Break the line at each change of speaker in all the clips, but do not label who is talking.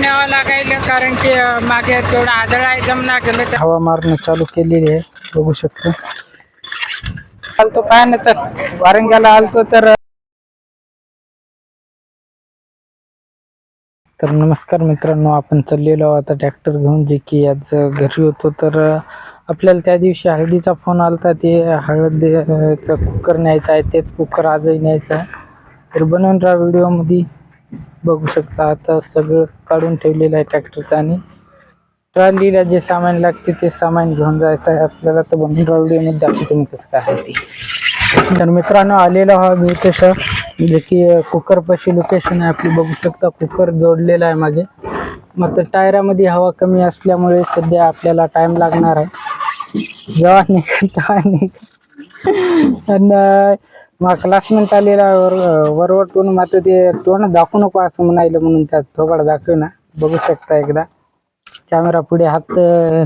न्यावं लागायला कारण की मागे तेवढा आदळ आहे जमना गेलं तर.
हवा मारणं चालू केलेली आहे बघू शकतो. आलतो काय ना चल वारंग्याला आलतो तर तर नमस्कार मित्रांनो आपण चाललेलो आता ट्रॅक्टर घेऊन जे की आज घरी होतो. तर आपल्याला त्या दिवशी हळदीचा फोन आलता ते हळदीचा कुकर न्यायचा आहे तेच कुकर आजही न्यायचं आहे. तर बनवून राहा व्हिडिओमध्ये. बघू शकता. आता सगळं काढून ठेवलेलं आहे ट्रॅक्टरचं आणि ट्रॉलीला जे सामान लागते ते सामान घेऊन जायचं आहे. आपल्याला तर बघून ट्रॉलीमध्ये दाखवतो मी कसं काय आहे ते. तर मित्रांनो आलेला हा मी तसं जे की कुकरपाशी लोकेशन आहे आपली. बघू शकता कुकर जोडलेला आहे मागे. मग तर टायरामध्ये हवा कमी असल्यामुळे सध्या आपल्याला टाईम लागणार आहे. जेव्हा निघेल तेव्हा निघेल आणि मग क्लासमेंट आलेला आहे वर वरवटून मात्र ते तोंड दाखवू नको असं म्हणायला म्हणून त्यात थोबाड दाखव ना. बघू शकता एकदा. कॅमेरा पुढे हात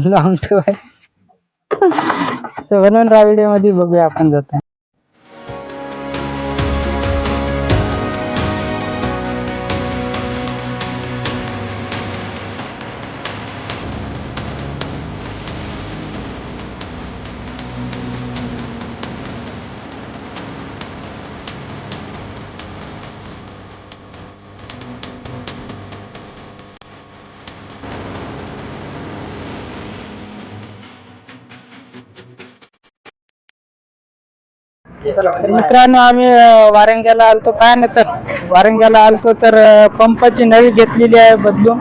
लावून ठेवाय. तर म्हणून राहा व्हिडिओमध्ये बघूया आपण जाता. तर मित्रांनो आम्ही वारंग्याला आलतो. काय ना तर वारंग्याला आलतो तर पंपाची नळी घेतलेली आहे बदलून.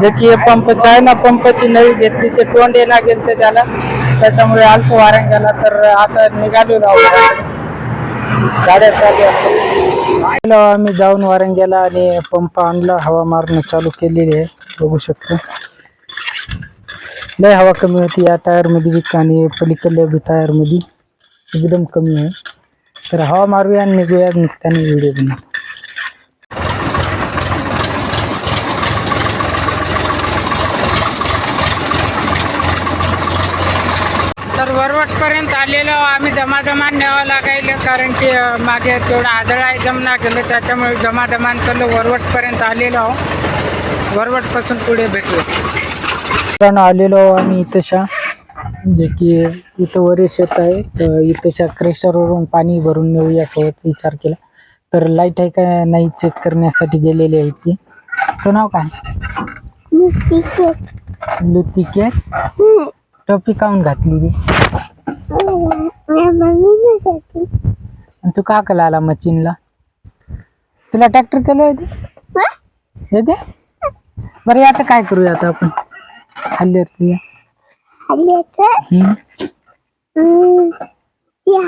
जे की पंपची आहे ना पंपाची नळी घेतली ते तोंड येणार गेलं त्याला. त्याच्यामुळे आलतो वारंग्याला तर आता निघालो राहू गाड्या चालू आम्ही जाऊन वारंग्याला आणि पंप आणला हवा मारणं चालू केलेली आहे. बघू शकतो. लय हवा कमी होती या टायरमध्ये आणि पलीकडल्या बी टायरमध्ये एकदम कमी आहे. तर हवा मारूया आणि निघूया निघताना व्हिडिओ बनवू.
तर वरवट पर्यंत आलेलो आम्ही दमादमान न्यावं लागायला कारण की मागे तेवढा आदळ आहे जमना गेलं. त्याच्यामुळे दमादमान चाललो वरवट पर्यंत आलेलो आहो. वरवटपासून पुढे भेटू
मित्रांनो आलेलो आम्ही इथंशा जे की इथं वरे शेत आहे तर इथंशा क्रेशरवरून पाणी भरून नेऊया असं विचार केला. तर लाइट आहे का नाही चेक करण्यासाठी गेलेली आहे ती तो नाव काय? लुतिके. टोपी काऊन घातली ती? तू का कला आला मशीनला? तुला ट्रॅक्टर चालू येते येते बरं आता काय करूया आता आपण? हल्ली तुया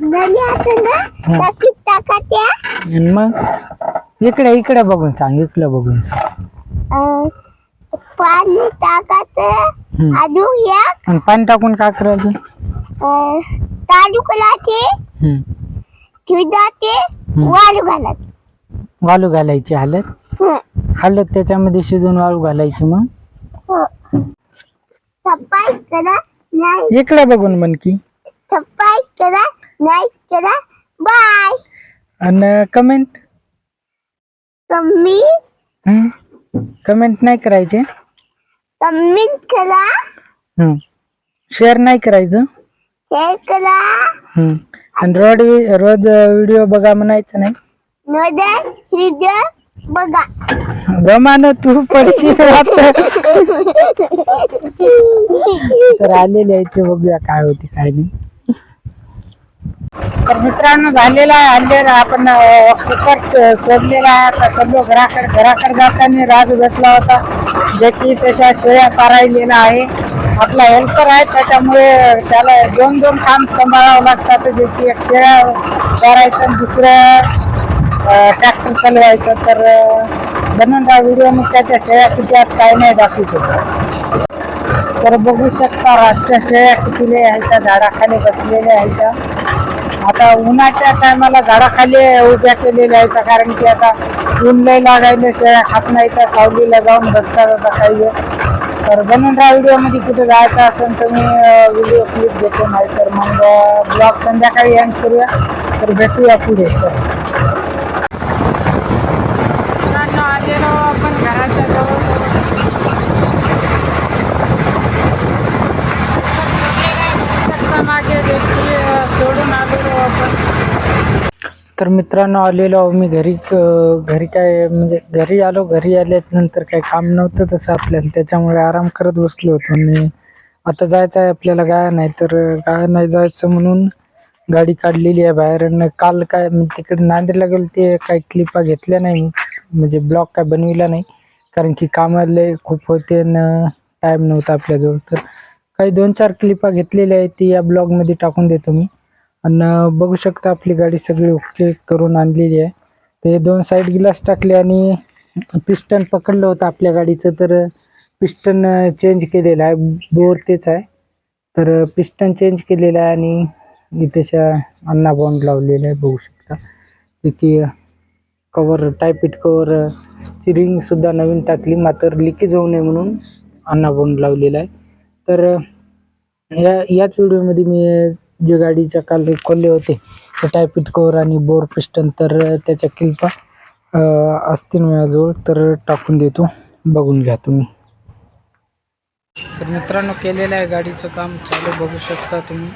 नदी असं ना
हं.
टाकीत
आणि मग? इकडे इकडे बघून सांग इकडे बघून
पाणी. अजून एक.
आणि पाणी टाकून काय करायचं?
अं, तांदूळ कलाचे
हम्म.
दुधाचे
हं.
वाळू घालायचे
वाळू घालायची हलत?
हं.
हलत त्याच्यामध्ये शिजून वाळू घालायची मग.
हो. सफाई करा नाही.
इकडे बघून म्हण की.
करा नाही करा. बाय.
आणि कमेंट
कमी.
कमेंट नाही करायचे.
कमी करा.
शेअर नाही करायचं.
शेअर करा.
हम्म. आणि रोज रोज व्हिडिओ बघा म्हणायचं नाही.
नोदन हृदय बघा.
गमान तू पडशील तर आलेले आहे ते बघूया काय होते काय नाही. तर मित्रांनो झालेला आहे हल्लेला. आपण अं, कुकर सोडलेला आहे. आता सर्व घराकडे घराकडे जाताना राग भेटला होता. जे की त्याच्या शेळ्या पारायलेला आहे. आपला हेल्पर आहे. त्याच्यामुळे त्याला दोन दोन काम सांभाळावं लागतात. जे की एक शेळ्या पारायचं आणि दुसऱ्या ट्रॅक्टर चालवायचं तर अं, व्हिडिओ मग त्याच्या शेळ्या किती आहेत काय नाही दाखवतो. तर बघू शकता राष्ट्रीय शेळ्या कितीले ह्याच्या झाडाखाली बसलेल्या आहेत. आता उन्हाच्या टायमाला झाडाखाली उभ्या केलेल्या आहेत कारण की आता ऊन लय लागायला शेळ्या खात नाही तर सावलीला जाऊन बसतात आता काही तर बनून राहा व्हिडिओ कुठे जायचं असेल तर मी व्हिडिओ क्लिप घेतो नाही तर मग ब्लॉग संध्याकाळी एंड करूया. तर भेटूया पुढे. आपण तर मित्रांनो आलेलो आहो मी घरी घरी काय म्हणजे घरी आलो घरी आल्यानंतर काही काम नव्हतं तसं आपल्याला. त्याच्यामुळे आराम करत बसलो होतो आणि आता जायचं आहे आपल्याला गाय नाही तर गाय नाही जायचं म्हणून गाडी काढलेली आहे बाहेर आणि काल काय तिकडे नांदेडला गेलो ते काही क्लिपा घेतल्या नाही. म्हणजे ब्लॉक काय बनविला नाही. कारण की कामाले खूप होते आणि टाईम नव्हता आपल्याजवळ. तर काही दोन चार क्लिपा घेतलेल्या आहेत ती या ब्लॉगमध्ये टाकून देतो मी. आणि बघू शकता आपली गाडी सगळी ओके करून आणलेली आहे. ते दोन साईड गिलास टाकले आणि पिस्टन पकडलं होतं आपल्या गाडीचं. तर पिस्टन चेंज केलेलं आहे. बोर तेच आहे. तर पिस्टन चेंज केलेलं आहे आणि इथेच्या अन्ना बॉन्ड लावलेलं आहे. बघू शकता. जे की कवर टायपिट कवर ची रिंगसुद्धा नवीन टाकली. मात्र लिकेज होऊ नये म्हणून अन्नाबोंड लावलेला आहे. तर या याच व्हिडिओमध्ये मी जे गाडीच्या काल खोलले होते ते टायपिट कवर आणि बोर पिस्टन तर त्याच्या किल्पा असतील माझ्याजवळ तर टाकून देतो. बघून घ्या तुम्ही. तर मित्रांनो केलेलं आहे गाडीचं काम. चालू बघू शकता तुम्ही.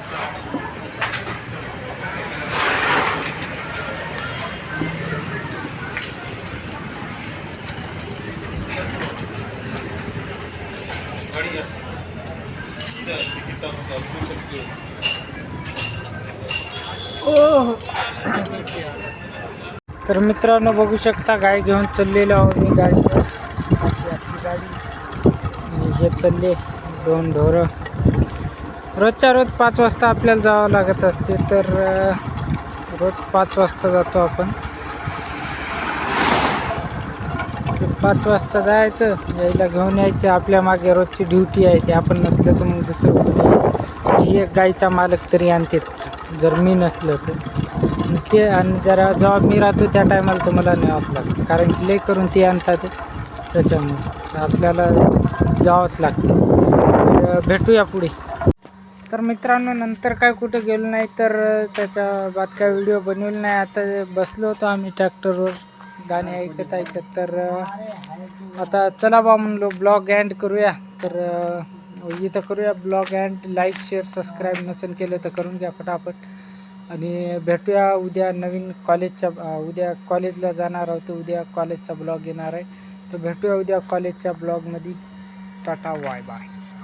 तर मित्रांनो बघू शकता गाय घेऊन चाललेलो आहोत मी गाडी आपली गाडी. घेत चालले दोन ढोरं. रोजच्या रोज पाच वाजता आपल्याला जावं लागत असते तर रोज पाच वाजता जातो आपण तर पाच वाजता जायचं यायला घेऊन यायचं. आपल्या मागे रोजची ड्युटी आहे ते आपण नसलं तर मग दुसरं कोणी एक गाईचा मालक तरी आणतेच जर मी नसलं तर. ते आणि जरा जेव्हा मी राहतो त्या टायमाला तर मला न्यावंच लागतं. कारण की लई करून ते आणतात त्याच्यामुळे. आपल्याला जावंच लागतं. तर भेटूया पुढे. तर मित्रांनो नंतर काय कुठं गेलो नाही तर त्याच्या बाद काय व्हिडिओ बनवला नाही आता बसलो होतो आम्ही ट्रॅक्टरवर गाणे ऐकत ऐकत तर आता चला बा म्हणलो ब्लॉग अँड करूया. तर इथं करूया blog and like share subscribe नसेल केलं तर करून घ्या फटाफट. आणि भेटूया उद्या नवीन कॉलेजच्या उद्या कॉलेजला जाणार आहोत. उद्या कॉलेजचा ब्लॉग येणार आहे. तर भेटूया उद्या कॉलेजच्या ब्लॉगमध्ये टाटा वाय बाय.